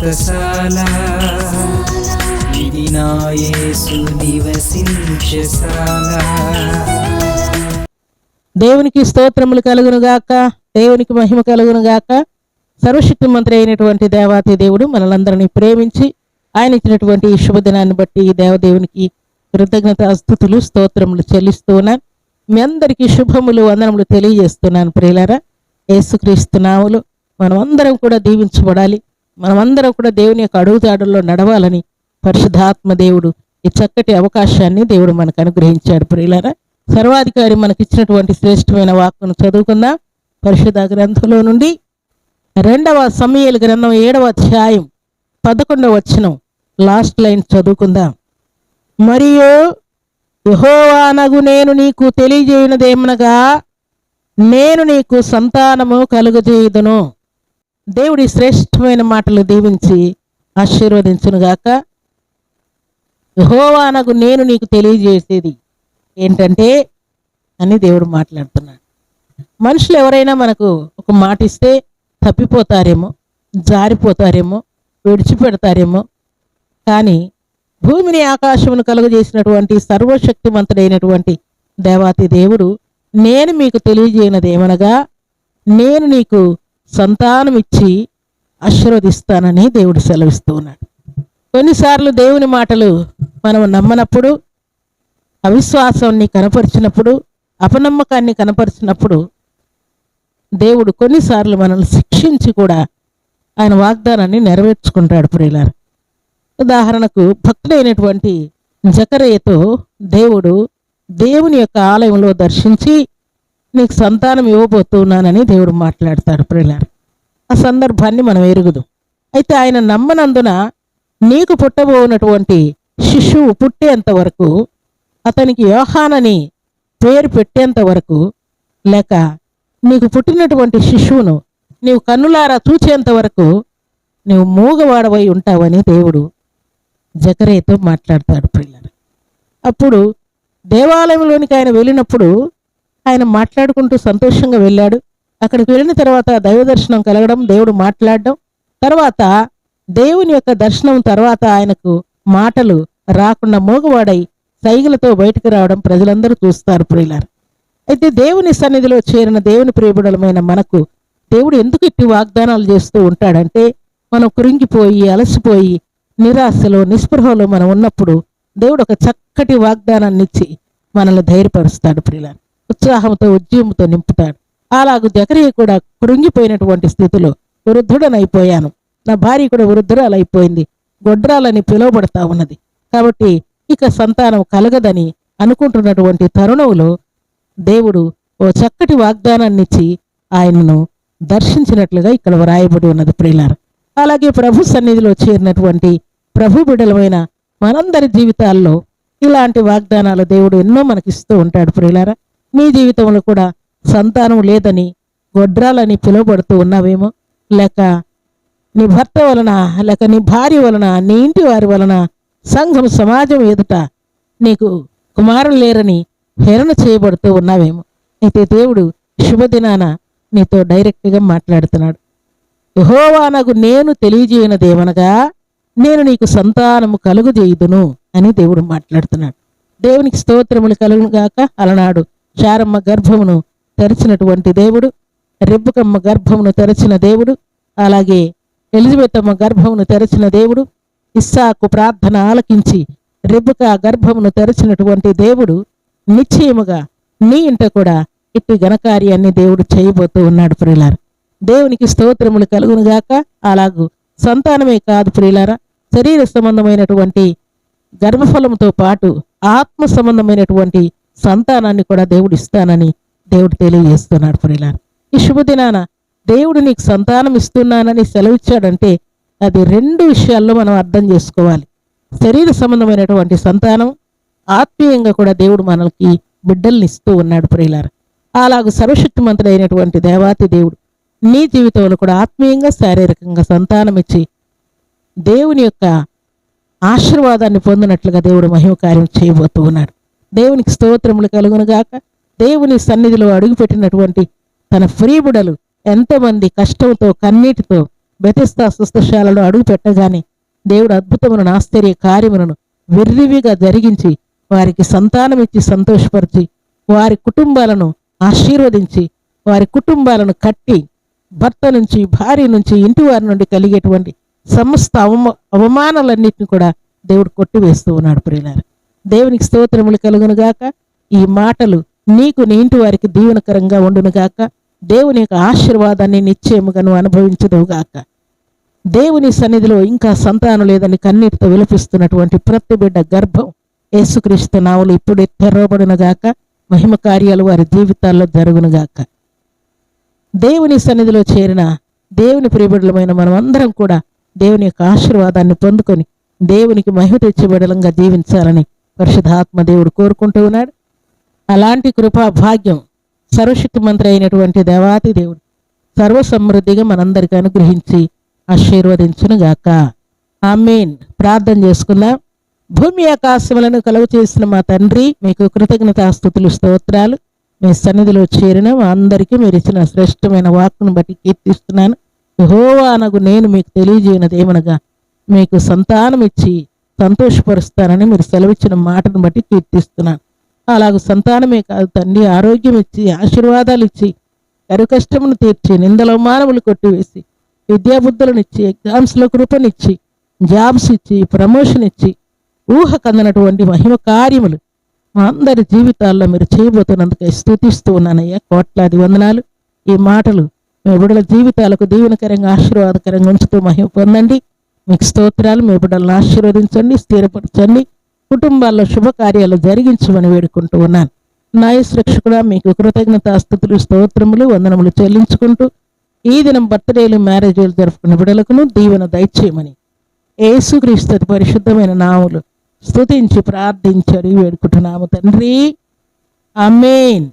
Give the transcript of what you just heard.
వ్రతశాల ఇది నివసించశాల దేవునికి స్తోత్రములు కలుగును గాక దేవునికి మహిమ కలుగును గాక. సర్వశక్తి మంత్రి అయినటువంటి దేవాతి దేవుడు మనలందరినీ ప్రేమించి ఆయన ఇచ్చినటువంటి ఈ శుభదినాన్ని బట్టి ఈ దేవదేవునికి కృతజ్ఞత అస్థుతులు స్తోత్రములు చెల్లిస్తున్నాను మీ అందరికీ శుభములు వందనములు తెలియజేస్తున్నాను ప్రియులారా. యేసుక్రీస్తు నాములు మనమందరం కూడా దీవించబడాలి. మనమందరం కూడా దేవుని యొక్క అడుగుతాడుల్లో నడవాలని పరిశుద్ధాత్మ దేవుడు ఈ చక్కటి అవకాశాన్ని దేవుడు మనకు అనుగ్రహించాడు. ప్రియులారా సర్వాధికారి మనకి ఇచ్చినటువంటి శ్రేష్టమైన వాక్కును చదువుకుందాం. పరిశుద్ధ గ్రంథంలో నుండి రెండవ సమయల గ్రంథం ఏడవ అధ్యాయం పదకొండవ వచనం లాస్ట్ లైన్ చదువుకుందాం. మరియు యహోవానగు నేను నీకు తెలియజేయనదేమనగా నేను నీకు సంతానము కలుగజేయుదును. దేవుడి శ్రేష్టమైన మాటలు దీవించి ఆశీర్వదించునుగాక. యహోవానకు నేను నీకు తెలియజేసేది ఏంటంటే అని దేవుడు మాట్లాడుతున్నాడు. మనుషులు ఎవరైనా మనకు ఒక మాట ఇస్తే తప్పిపోతారేమో జారిపోతారేమో విడిచిపెడతారేమో కానీ భూమిని ఆకాశమును కలుగజేసినటువంటి సర్వశక్తిమంతుడైనటువంటి దేవాతి దేవుడు నేను మీకు తెలియజేయనది ఏమనగా నేను నీకు సంతానం ఇచ్చి ఆశీర్వదిస్తానని దేవుడు సెలవిస్తూ ఉన్నాడు. కొన్నిసార్లు దేవుని మాటలు మనం నమ్మనప్పుడు అవిశ్వాసాన్ని కనపరిచినప్పుడు అపనమ్మకాన్ని కనపరిచినప్పుడు దేవుడు కొన్నిసార్లు మనల్ని శిక్షించి కూడా ఆయన వాగ్దానాన్ని నెరవేర్చుకుంటాడు ప్రియులారు. ఉదాహరణకు భక్తుడైనటువంటి జకరయ్యతో దేవుడు దేవుని యొక్క ఆలయంలో దర్శించి నీకు సంతానం ఇవ్వబోతున్నానని దేవుడు మాట్లాడతాడు ప్రియులారు. ఆ సందర్భాన్ని మనం ఎరుగుదు. అయితే ఆయన నమ్మనందున నీకు పుట్టబోనటువంటి శిశువు పుట్టేంత వరకు అతనికి యోహానని పేరు పెట్టేంత వరకు లేక నీకు పుట్టినటువంటి శిశువును నీవు కన్నులారా చూచేంత వరకు నీవు మూగవాడవై ఉంటావని దేవుడు జకరేతో మాట్లాడతాడు పిల్లలు అప్పుడు దేవాలయంలోనికి ఆయన వెళ్ళినప్పుడు ఆయన మాట్లాడుకుంటూ సంతోషంగా వెళ్ళాడు. అక్కడికి వెళ్ళిన తర్వాత దైవ దర్శనం కలగడం దేవుడు మాట్లాడడం. తర్వాత దేవుని యొక్క దర్శనం తర్వాత ఆయనకు మాటలు రాకుండా మూగవాడై సైగులతో బయటకు రావడం ప్రజలందరూ చూస్తారు ప్రియులారు. అయితే దేవుని సన్నిధిలో చేరిన దేవుని ప్రియబుడలమైన మనకు దేవుడు ఎందుకు ఇట్టి వాగ్దానాలు చేస్తూ ఉంటాడంటే మనం కురింగిపోయి అలసిపోయి నిరాశలో నిస్పృహలో మనం ఉన్నప్పుడు దేవుడు ఒక చక్కటి వాగ్దానాన్ని ఇచ్చి మనల్ని ధైర్యపరుస్తాడు ప్రియులారు. ఉత్సాహంతో ఉద్యమంతో నింపుతాడు. అలాగూ జకరియా కూడా కృంగిపోయినటువంటి స్థితిలో వృద్ధుడనైపోయాను. నా భార్య కూడా వృద్ధురాలైపోయింది. గొడ్రాలని పిలువబడతా ఉన్నది. కాబట్టి ఇక సంతానం కలగదని అనుకుంటున్నటువంటి తరుణంలో దేవుడు ఓ చక్కటి వాగ్దానాన్ని ఇచ్చి ఆయనను దర్శించినట్లుగా ఇక్కడ వ్రాయబడి ఉన్నది ప్రియులార. అలాగే ప్రభు సన్నిధిలో చేరినటువంటి ప్రభు బిడలమైన మనందరి జీవితాల్లో ఇలాంటి వాగ్దానాలు దేవుడు ఎన్నో మనకిస్తూ ఉంటాడు ప్రియులారా. నీ జీవితంలో కూడా సంతానం లేదని గొడ్రాలని పిలువబడుతూ ఉన్నావేమో. లేక నీ భర్త వలన లేక నీ భార్య వలన నీ ఇంటి వారి వలన సంఘం సమాజం ఎదుట నీకు కుమారులు లేరని హేరణ చేయబడుతూ ఉన్నావేమో. అయితే దేవుడు శుభదినాన నీతో డైరెక్ట్గా మాట్లాడుతున్నాడు. యహోవానగు నేను తెలియజేయనదేమనగా నేను నీకు సంతానము కలుగుజేయుదును అని దేవుడు మాట్లాడుతున్నాడు. దేవునికి స్తోత్రములు కలుగుగాక అలనాడు చారమ్మ గర్భమును తెరచినటువంటి దేవుడు రెబ్బకమ్మ గర్భమును తెరచిన దేవుడు అలాగే ఎలిజబెత్ గర్భమును తెరచిన దేవుడు ఇస్సాకు ప్రార్థన ఆలకించి రెబ్బక గర్భమును తెరచినటువంటి దేవుడు నిశ్చయముగా నీ ఇంట కూడా ఇట్టి ఘనకార్యాన్ని దేవుడు చేయబోతూ ఉన్నాడు ప్రియులార. దేవునికి స్తోత్రములు కలుగునుగాక అలాగూ సంతానమే కాదు ప్రియులారా. శరీర సంబంధమైనటువంటి గర్భఫలంతో పాటు ఆత్మ సంబంధమైనటువంటి సంతానాన్ని కూడా దేవుడు ఇస్తానని దేవుడు తెలియజేస్తున్నాడు ప్రియులార. ఈ శుభదినాన దేవుడు నీకు సంతానం ఇస్తున్నానని సెలవిచ్చాడంటే అది రెండు విషయాల్లో మనం అర్థం చేసుకోవాలి. శరీర సంబంధమైనటువంటి సంతానం ఆత్మీయంగా కూడా దేవుడు మనకి బిడ్డల్ని ఇస్తూ ఉన్నాడు ప్రియులార. అలాగూ సర్వశక్తిమంతుడైనటువంటి దేవాతి దేవుడు నీ జీవితంలో కూడా ఆత్మీయంగా శారీరకంగా సంతానం ఇచ్చి దేవుని యొక్క ఆశీర్వాదాన్ని పొందినట్లుగా దేవుడు మహిమ కార్యం చేయబోతూ ఉన్నాడు. దేవునికి స్తోత్రములు కలుగునుగాక. దేవుని సన్నిధిలో అడుగుపెట్టినటువంటి తన ప్రియబుడలు ఎంతమంది కష్టంతో కన్నీటితో బెతిస్తా సుస్థశాలలో అడుగు పెట్టగానే దేవుడు అద్భుతములను ఆశ్చర్య కార్యములను విర్రివిగా జరిగించి వారికి సంతానం ఇచ్చి సంతోషపరిచి వారి కుటుంబాలను ఆశీర్వదించి వారి కుటుంబాలను కట్టి భర్త నుంచి భార్య నుంచి ఇంటి వారి నుండి కలిగేటువంటి సమస్త అవమ అవమానాలన్నింటినీ కూడా దేవుడు కొట్టివేస్తూ ఉన్నాడు ప్రియులారు. దేవునికి స్తోత్రములు కలుగును గాక. ఈ మాటలు నీకు నీ ఇంటి వారికి దీవెనకరంగా ఉండును గాక. దేవుని యొక్క ఆశీర్వాదాన్ని నిశ్చయముగా నువ్వు అనుభవించదువు దేవుని సన్నిధిలో ఇంకా సంతానం లేదని కన్నీటితో విలపిస్తున్నటువంటి ప్రతి బిడ్డ గర్భం యేసుక్రీస్తు నావులు ఇప్పుడే తెరవబడును గాక. మహిమ కార్యాలు వారి జీవితాల్లో జరుగును గాక. దేవుని సన్నిధిలో చేరిన దేవుని ప్రియబిడలమైన మనం అందరం కూడా దేవుని యొక్క ఆశీర్వాదాన్ని పొందుకొని దేవునికి మహిమ తెచ్చిబడలంగా జీవించాలని పరిశుధాత్మ దేవుడు కోరుకుంటూ ఉన్నాడు. అలాంటి కృపా భాగ్యం సర్వశక్తి మంత్రి అయినటువంటి దేవాతి దేవుడు సర్వసమృద్ధిగా మనందరికీ అనుగ్రహించి ఆశీర్వదించునుగాక. ఆమెన్. ప్రార్థన చేసుకుందాం. భూమి ఆకాశములను కలుగు చేసిన మా తండ్రి మీకు కృతజ్ఞతాస్థుతులు స్తోత్రాలు. మీ సన్నిధిలో చేరిన మా అందరికీ మీరు ఇచ్చిన శ్రేష్టమైన వాక్కును బట్టి కీర్తిస్తున్నాను. యెహోవా అనగు నేను మీకు తెలియజేయనది ఏమనగా మీకు సంతానం ఇచ్చి సంతోషపరుస్తానని మీరు సెలవిచ్చిన మాటను బట్టి కీర్తిస్తున్నాను. అలాగ సంతానమే కాదు తండ్రి ఆరోగ్యం ఇచ్చి ఆశీర్వాదాలు ఇచ్చి కరు కష్టమును తీర్చి నిందల మానవులు కొట్టివేసి విద్యాబుద్ధులనిచ్చి ఎగ్జామ్స్లో కృపనిచ్చి జాబ్స్ ఇచ్చి ప్రమోషన్ ఇచ్చి ఊహ కందనటువంటి మహిమ కార్యములు మా అందరి జీవితాల్లో మీరు చేయబోతున్నందుకు స్థుతిస్తూ ఉన్నానయ్యా. కోట్లాది వందనాలు. ఈ మాటలు మీ బిడ్డల జీవితాలకు దీవెనకరంగా ఆశీర్వాదకరంగా ఉంచుతూ మహిమ పొందండి. మీకు స్తోత్రాలు మీ బిడ్డలను ఆశీర్వదించండి స్థిరపరచండి. కుటుంబాల్లో శుభకార్యాలు జరిగించమని వేడుకుంటూ ఉన్నాను. నాయస్ రక్షకుడా మీకు కృతజ్ఞతాస్థుతులు స్తోత్రములు వందనములు చెల్లించుకుంటూ ఈ దినం బర్త్డేలు మ్యారేజీలు జరుపుకున్న బిడ్డలకును దీవెన దయచేయమని ఏసుక్రీస్తు పరిశుద్ధమైన నాములు స్తుతించి ప్రార్థించడి వేడుకుంటున్నాము తండ్రి. అమేన్